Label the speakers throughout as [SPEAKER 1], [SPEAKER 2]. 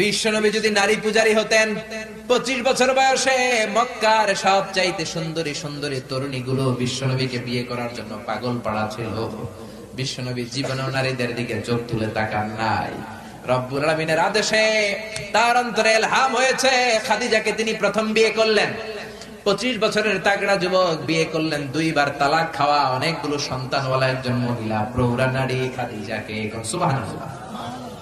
[SPEAKER 1] বিশ্বনবী যদি নারী পূজারী হতেন, পঁচিশ বছর বয়সে মক্কার সব চাইতে সুন্দরী সুন্দরী তরুণী গুলো বিশ্বনবীকে বিয়ে করার জন্য পাগল পাড়া ছিল। বিশ্বনবী জীবন নারীদের দিকে চোখ তুলে তাকান নাই। রব্বুল আলমিনের আদেশে তার অন্তরে এলহাম হয়েছে, খাদিজাকে তিনি প্রথম বিয়ে করলেন। পঁচিশ বছরের তাগড়া যুবক বিয়ে করলেন, দুইবার তালাক খাওয়া, অনেকগুলো সন্তানওয়ালা, একজন মহিলা প্রৌরা নারী খাদিজাকে। সুবাহ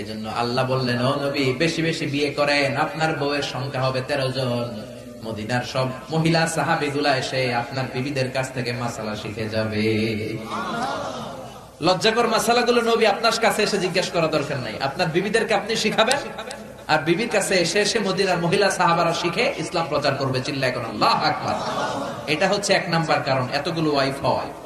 [SPEAKER 1] এজন্য আল্লাহ বললেন, ও নবী, বেশি বেশি বিয়ে করেন। আপনার বউয়ের সংখ্যা হবে তেরো জন। মদিনার সব মহিলা সাহাবি গুলা এসে আপনার বিবিদের কাছ থেকে মাসালা শিখে যাবে। লজ্জাকর মাসালাগুলো নবী আপনার কাছে এসে জিজ্ঞেস করা দরকার নাই। আপনার বিবিদেরকে আপনি শিখাবেন? আর বিবির কাছে এসে এসে মদিনার মহিলা সাহাবারা শিখে ইসলাম প্রচার করবে। চিল্লা এখন আল্লাহ আকবার। এটা হচ্ছে এক নাম্বার কারণ, এতগুলো ওয়াইফ হওয়া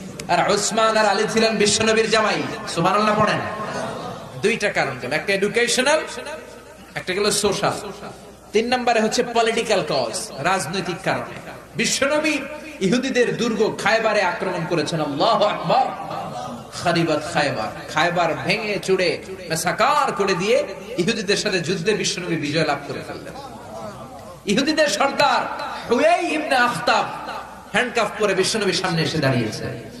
[SPEAKER 1] আর ওসমান আর আলী ছিলেন বিশ্বনবীর জামাই। সুবহানাল্লাহ পড়েন। দুইটা কারণ গেল। একটা এডুকেশনাল একটা গেল সোশ্যাল তিন নম্বরে হচ্ছে পলিটিক্যাল কজ রাজনৈতিক কারণে। বিশ্বনবী ইহুদিদের দুর্গ খায়বারে আক্রমণ করেছেন। আল্লাহ আকবর। খারিবাত খায়বার। খায়বার ভেঙে চুড়ে সাকার করে দিয়ে ইহুদিদের সাথে যুদ্ধে বিশ্বনবী বিজয় লাভ করে ফেললেন। ইহুদিদের সর্দার হুয়াই ইবনে আখতাব হ্যান্ডকাফ করে বিশ্বনবীর সামনে এসে দাঁড়িয়েছে।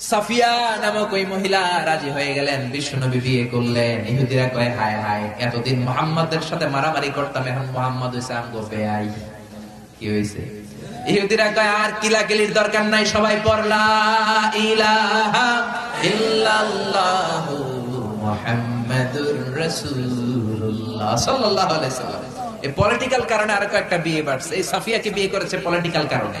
[SPEAKER 1] সাফিয়া নামক ওই মহিলা রাজি হয়ে গেলেন বিশ্বনবী বিয়ে করলেন। ইহুদিরা কয়, হায় হায়, এতদিন মোহাম্মদের সাথে মারামারি করতাম, এখন মোহাম্মদ আমগো বেআই। কি হয়েছে ইহুদিরা কয়, আর দরকার নাই, সবাই পড়লা এই পলিটিক্যাল কারণে আর একটা বিয়ে বাড়ছে। এই সাফিয়াকে বিয়ে করেছে পলিটিক্যাল কারণে।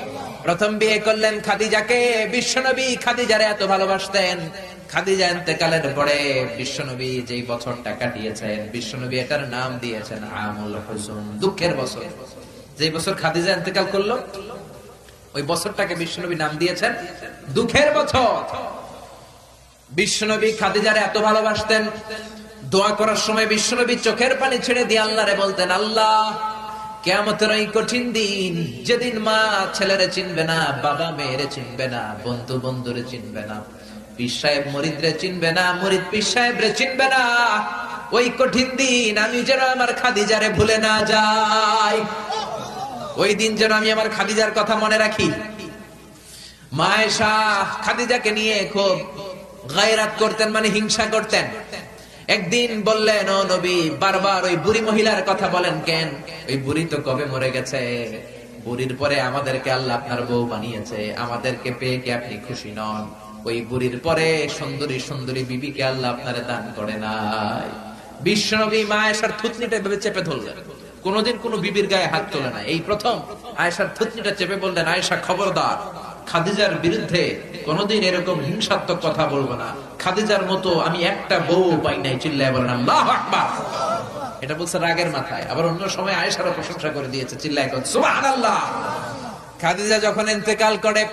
[SPEAKER 1] প্রথম বিয়ে করলেন খাদিজাকে। বিশ্বনবী খাদিজারে এত ভালোবাসতেন। খাদিজা পরে বিশ্বনবী যেই বছরটা কাটিয়েছেন, বিশ্বনবী এটার নাম দিয়েছেন দুঃখের বছর। যে বছর খাদিজা করল, ওই বছরটাকে বিশ্বনবী নাম দিয়েছেন দুঃখের বছর। বিশ্বনবী খাদিজারে এত ভালোবাসতেন। দোয়া করার সময় বিশ্বনবী চোখের পানি ছেড়ে দিয়ে আল্লাহরে বলতেন, আল্লাহ কেমতের ওই কঠিন দিন, যেদিন মা ছেলেরে চিনবে না, বাবা মেয়েরে চিনবে না, বন্ধু বন্ধুরে চিনবে না চিনবে না, মরিদ চিনবে না, ওই কঠিন দিন আমি যেন আমার খাদিজারে ভুলে না যাই। ওই দিন যেন আমি আমার খাদিজার কথা মনে রাখি। মায়েশা খাদিজাকে নিয়ে খুব গায়রাত করতেন মানে হিংসা করতেন। একদিন বললেন, ও নবী, বারবার ওই বুড়ি মহিলার কথা বলেন কেন? ওই বুড়ি তো কবে মরে গেছে? বুড়ির পরে আমাদেরকে আল্লাহ আপনার বউ বানিয়েছে। আমাদেরকে পেয়ে কি আপনি খুশি নন? ওই বুড়ির পরে সুন্দরী সুন্দরী বিবিকে আল্লাহ আপনারে দান করে নাই। বিশ্বনবী মা আয়েশার থুতনিটা ভেবে চেপে ধরলেন। কোনদিন কোন বিবির গায়ে হাত তোলে না এই প্রথম আয়েশার থুতনিটা চেপে বললেন, আয়েশা, খবরদার, খাদিজার বিরুদ্ধে কোনদিন এরকম হিংসাত্মক কথা বলব না। খাদিজার মতো আমি একটা বউ পাই নাই, চিল্লায় আল্লাহ আকবার! এটা বলছে রাগের মাথায়। আবার অন্য সময় আয়েশারও প্রশংসা করে দিয়েছে, চিল্লায় কর সুবহানাল্লাহ! খাদিজা যখন ইন্তেকাল করে,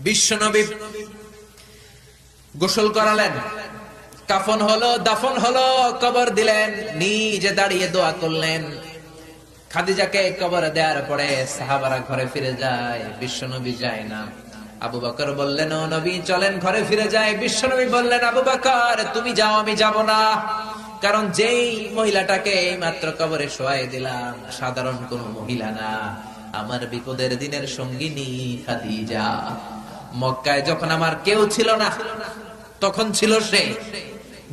[SPEAKER 1] বিশ্বনবী গোসল করালেন। কাফন হলো, দাফন হলো, কবর দিলেন, নিজে দাঁড়িয়ে দোয়া করলেন। খাদিজাকে কবর দেওয়ার পরে সাহাবারা ঘরে ফিরে যায়, বিশ্বনবী যায় না। আবু বকর বললেন নবী, চলেন ঘরে ফিরে যায় বিশ্বনবী বললেন, আবু বকর, তুমি যাও, আমি যাব না। কারণ যেই মহিলাটাকে এই মাত্র কবরে শোয়াই দিলাম, সাধারণ কোন মহিলা না। আমার বিপদের দিনের সঙ্গিনী খাদিজা। মক্কায় যখন আমার কেউ ছিল না, তখন ছিল সে।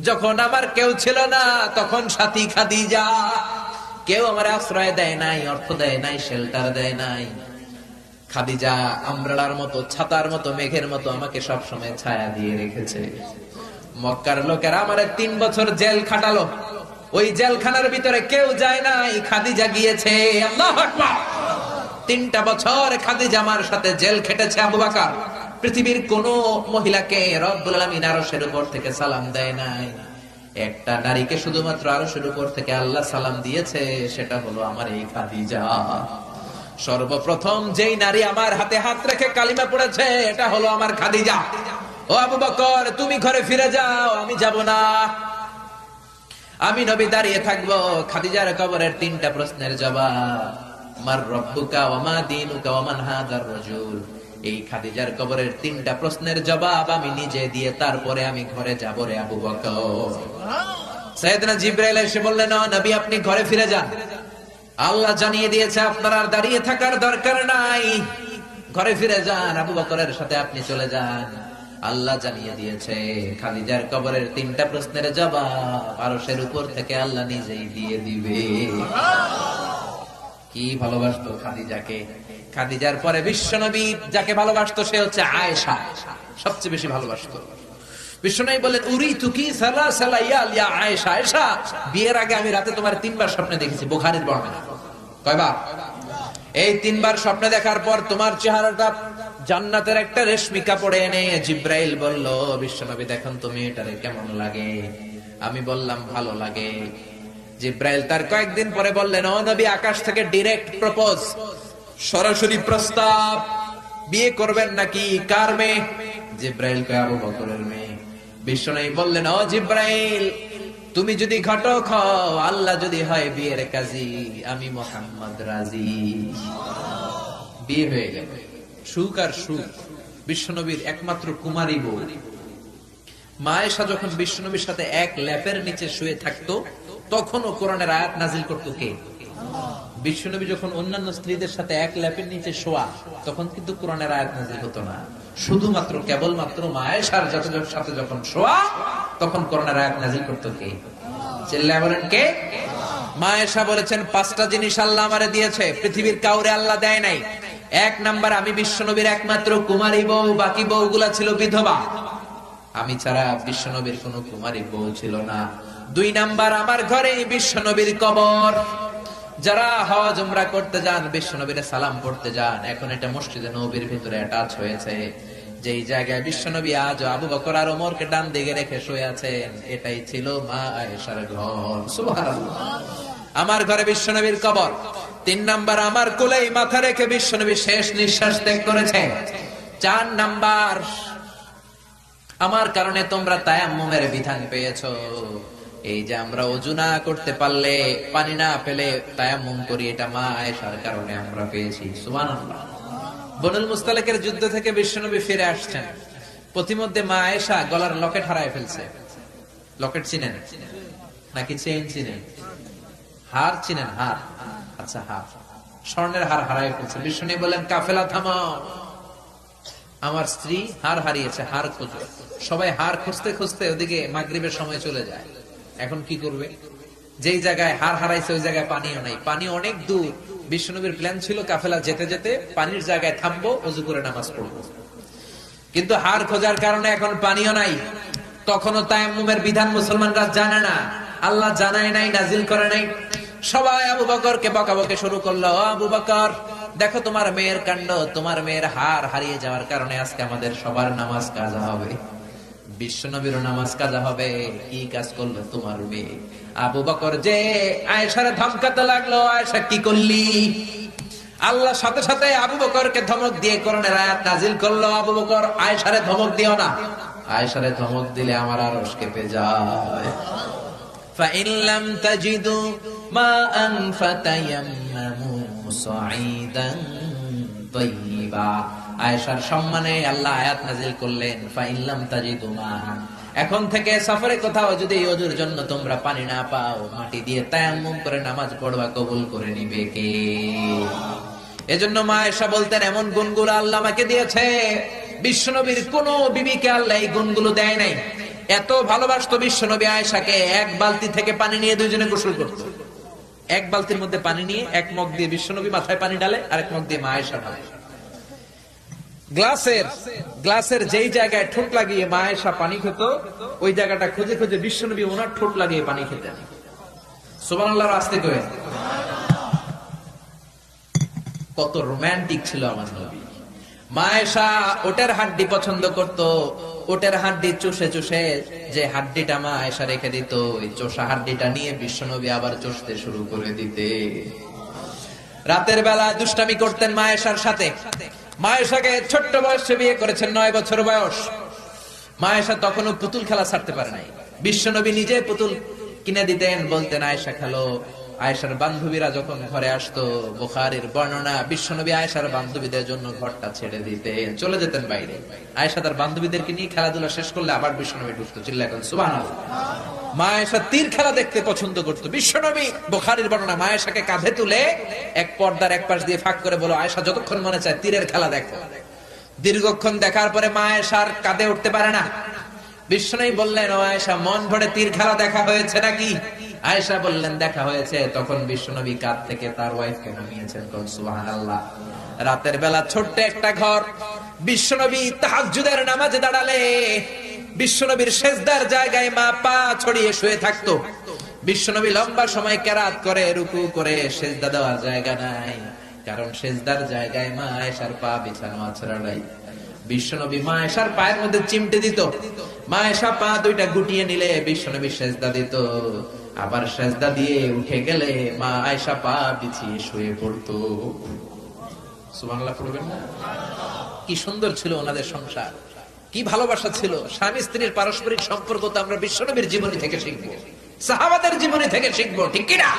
[SPEAKER 1] যখন আমার কেউ ছিল না, তখন সাথী খাদিজা। কেউ আমার আশ্রয় দেয় নাই, অর্থ দেয় নাই শেল্টার দেয় নাই। খাদিজা আমরালার মতো, ছাতার মতো, মেঘের মতো আমাকে সব সময় ছায়া দিয়ে রেখেছে। মক্কার লোকেরা আমার তিন বছর জেল খাটালো। ওই জেলখানার ভিতরে কেউ যায় নাই, খাদিজা গিয়েছে। তিনটা বছর খাদিজা আমার সাথে জেল খেটেছে আবু বাকার। পৃথিবীর কোন মহিলাকে রব্বুল আলামিন আরশের উপর থেকে সালাম দেয় নাই। একটা নারীকে শুধুমাত্র আরশের উপর থেকে আল্লাহ সালাম দিয়েছে, সেটা হলো আমার এই খাদিজা। সর্বপ্রথম যেই নারী আমার হাতে হাত রেখে কালিমা পড়েছে এটা হলো আমার খাদিজা। ও আবু বকর তুমি ঘরে ফিরে যাও আমি যাব না। আমি নবী দাঁড়িয়ে থাকব খাদিজার কবরের তিনটা প্রশ্নের জবাব। মার রব্বুকা ওমা দিনুকা ওমান হাদার রাজুল। এই খাদিজার কবরের তিনটা প্রশ্নের জবাব আমি নিজে দিয়ে তারপরে আমি ঘরে যাব রে আবু বকর। সৈয়দনা জিব্রাইল এসে বললেন নবী আপনি ঘরে ফিরে যান। আল্লাহ জানিয়ে দিয়েছে, আপনার আর দাঁড়িয়ে থাকার দরকার নাই। ঘরে ফিরে যান, আবু বকরের সাথে আপনি চলে যান। আল্লাহ জানিয়ে দিয়েছে, খাদিজার কবরের তিনটা প্রশ্নের জবাব আরশের উপর থেকে আল্লাহ নিজেই দিয়ে দিবে। কি ভালোবাসতো খাদিজাকে? খাদিজার পরে বিশ্বনবী যাকে ভালোবাসতো, সে হচ্ছে আয়েশা। সবচেয়ে বেশি ভালোবাসতো। বিশ্বনবী বলেন উরি তুকি সালা সালা ইয়া আয়েশা? আয়েশা, বিয়ের আগে আমি রাতে তোমার তিনবার স্বপ্নে দেখেছি, বুখারীর বর্ণনা। কয়বার এই তিনবার স্বপ্নে দেখার পর তোমার চেহারাটা জান্নাতের একটা রেশমি কাপড়ে এনে জিব্রাইল বলল, বিশ্বনবী, দেখুন তুমি এটারে কেমন লাগে। আমি বললাম, ভালো লাগে। জিব্রাইল তার কয়েকদিন পরে বললেন, ও নবী, আকাশ থেকে ডিরেক্ট প্রপোজ সরাসরি প্রস্তাব। বিয়ে করবেন নাকি? কার মেয়ে? জিব্রাইল কে আবু বকরের মেয়ে। বিশ্বনবী বললেন, ও জিব্রাইল তুমি যদি ঘটক আল্লাহ যদি হয় বিয়ের কাজী, আমি মোহাম্মদ রাজি। বিয়ে হয়ে গেল। সুখ আর সুখ, বিশ্বনবীর একমাত্র কুমারী বউ। মায়েশা যখন বিশ্বনবীর সাথে এক ল্যাপের নিচে শুয়ে থাকতো, তখনও কোরআনের আয়াত নাজিল করতো কে? বিশ্বনবী যখন অন্যান্য স্ত্রীদের সাথে এক ল্যাপের নিচে শোয়া, তখন কিন্তু কোরআনের আয়াত নাজিল হতো না। শুধুমাত্র, কেবলমাত্র মায়েশার সাথে যখন শোয়া, তখন কোরআনের আয়াত নাজিল করতো কে? চিল্লায় বলেন কে? মায়েশা বলেছেন, পাঁচটা জিনিস আল্লাহ আমারে দিয়েছে, পৃথিবীর কাউরে আল্লাহ দেয় নাই। এক নাম্বার, আমি বিশ্বনবীর একমাত্র কুমারী বউ, বাকি বউগুলা ছিল বিধবা। আমি ছাড়া বিশ্বনবীর কোন কুমারী বউ ছিল না। দুই নাম্বার, আমার ঘরে বিশ্বনবীর কবর। যারা হজ উমরা করতে যান বিশ্বনবীর সালাম পড়তে যান। এখন এটা মসজিদে নবীর ভিতরে অ্যাটাচ হয়েছে। যেই জায়গায় বিশ্বনবী আজ আবু বকর আর ওমরকে ডান দিকে রেখে শুয়ে আছেন, এটাই ছিল মা আয়েশার ঘর। সুবহানাল্লাহ। আমার ঘরে বিশ্বনবীর কবর। তিন নাম্বার, আমার কোলেই মাথা রেখে বিশ্বনবী শেষ নিঃশ্বাস ত্যাগ করেছে। চার নাম্বার, আমার কারণে তোমরা তায়াম্মুমের বিধান পেয়েছ। এই যে আমরা অজু না করতে পারলে, পানি না পেলে তায়াম্মুম করি, এটা মা আয়েশার কারণে আমরা পেয়েছি। সুবহানাল্লাহ। বনুল মুস্তালিকের যুদ্ধ থেকে বিশ্বনবী ফিরে আসছেন। প্রতিমধ্যে মা আয়েশা গলার লকেট হারায় ফেলছে। লকেট চিনেন? নাকি চেইন চিনেন? হার চিনেন? হার। আচ্ছা হার। স্বর্ণের হার হারায় ফেলছে। বিষ্ণু বলেন কাফেলা, থামাও। আমার স্ত্রী হার হারিয়েছে, হার খোঁজো। সবাই হার খুঁজতে খুঁজতে ওদিকে মাগরিবের সময় চলে যায়। এখন কি করবে? যেই জায়গায় হার হারাইছে, ওই জায়গায় পানিও নাই। পানি অনেক দূর। বিষ্ণুনবীর প্ল্যান ছিল কাফেলা যেতে যেতে পানির জায়গায় থামবো, অজু করে নামাজ পড়ব। কিন্তু হার খোঁজার কারণে এখন পানিও নাই। তখনও তায়াম্মুমের বিধান মুসলমানরা জানে না। আল্লাহ জানায় নাই, নাজিল করে নাই। সবাই আবু বকরকে বকাবকে শুরু করল আবু বকর, দেখো তোমার মেয়ের কাণ্ড, তোমার মেয়ের হার হারিয়ে যাওয়ার কারণে আজকে আমাদের সবার নামাজ কাজা হবে। বিশ্বনবীর নামাজ কাজা হবে কি কাজ করলো তোমার মেয়ে আবু বকর যে আয়েশারে ধমকাতে লাগলো আয়েশা কি করলি আল্লাহ সাথে সাথে আবু বকরকে ধমক দিয়ে করণের আয়াত নাজিল করলো আবু বকর আয়েশারে ধমক দিও না আয়েশারে ধমক দিলে আমার আরশ কেঁপে যায় فإن لم تجدوا ماء فتيمموا صعيدا طيبا আয়েশার সম্মানে আল্লাহ আয়াত নাজিল করলেন ফাইন লাম তাজিদু মাআন এখন থেকে সফরে কোথাও যদি অজুর জন্য তোমরা পানি না পাও, মাটি দিয়ে তায়াম্মুম করে নামাজ পড়বা, কবুল করে নিবে কে? এজন্য মা এসা বলতেন, এমন গুণগুলো আল্লাহ আমাকে দিয়েছে। বিশ্বনবীর কোন বিবিকে আল্লাহ এই গুণগুলো দেয় নাই। এত ভালোবাসতো বিশ্বনবী আয়েশাকে, এক বালতি থেকে পানি নিয়ে দুইজনে গোসল করতো। এক বালতির মধ্যে পানি নিয়ে, এক মগ দিয়ে বিশ্বনবী মাথায় পানি ঢালে আর এক মগ দিয়ে মা আয়েশা ঢালে। গ্লাসের গ্লাসের যেই জায়গায় ঠোঁট লাগিয়ে মা আয়েশা পানি খেত, ওই জায়গাটা খুঁজে খুঁজে বিশ্বনবী ওনার ঠোঁট লাগিয়ে পানি খেতেন। সুবহানাল্লাহর আস্তে কয়ে কত রোমান্টিক ছিল আমার নবী। মায়েশা ওটের হাড্ডি পছন্দ করত, ওটের হাড্ডি চুষে চুষে যে হাড্ডিটা মা আয়েশা রেখে দিত, ওই চোষা হাড্ডিটা নিয়ে বিশ্বনবী আবার চষতে শুরু করে দিতে। রাতের বেলা দুষ্টামি করতেন মায়েশার সাথে। মায়েশাকে ছোট্ট বয়সে বিয়ে করেছেন নয় বছর বয়স। মায়েশা তখনও পুতুল খেলা ছাড়তে পারে নাই। বিশ্বনবী নিজে পুতুল কিনে দিতেন, বলতেন, আয়েশা, খেলো। আয়েশার বান্ধবীরা যখন ঘরে আসতো, বুখারীর বর্ণনা, বিশ্বনবী আয়েশার বান্ধবীদের জন্য ঘরটা ছেড়ে দিতেন, চলে যেতেন বাইরে। আয়েশা তার বান্ধবীদেরকে নিয়ে খেলাধুলা শেষ করলে আবার বিশ্বনবী ঢুকতো চিল্লা তীর খেলা দেখতে পছন্দ করতো। বিশ্বনবী, বুখারীর বর্ণনা কাঁধে তুলে এক পর্দার এক পাশ দিয়ে ফাঁক করে বলো আয়েশা যতক্ষণ মনে চায় তীরের খেলা দেখো। দীর্ঘক্ষণ দেখার পরে মা আয়েশার কাঁধে উঠতে পারে না। বিশ্বনবী বললেন, ও আয়েশা, মন ভরে তীর খেলা দেখা হয়েছে নাকি? আয়েশা বললেন, দেখা হয়েছে। তখন বিশ্বনবী কাঁধ থেকে তার ওয়াইফকে নামিয়েছেন সুবহানাল্লাহ। রাতের বেলা ছোট্ট একটা ঘর। বিশ্বনবী তাহাজ্জুদের নামাজে দাঁড়ালে। বিশ্বনবীর শেষদার জায়গায় মা পা ছড়িয়ে শুয়ে থাকতো। বিশ্বনবী লম্বা সময় কেরাত করে, রুকু করে সেজদা দেওয়ার জায়গা নাই। কারণ সেজদার জায়গায় মা আয়েশার পা বিছানো আছড়া নাই। বিশ্বনবী মা এসার পায়ের মধ্যে চিমটে দিত। মা এসা পা দুইটা গুটিয়ে নিলে বিশ্বনবী সেজদা দিত। আবার সাজদা দিয়ে উঠে গেলে মা আয়সা পা বিছিয়ে শুয়ে পড়তো। সুবহানাল্লাহ পড়বেন না? কি সুন্দর ছিল ওনাদের সংসার। কি ভালোবাসা ছিল। স্বামী স্ত্রীর পারস্পরিক সম্পর্ক তো আমরা বিশ্বনবীর জীবনী থেকে শিখব। সাহাবাদের জীবনী থেকে শিখব, ঠিক কিনা?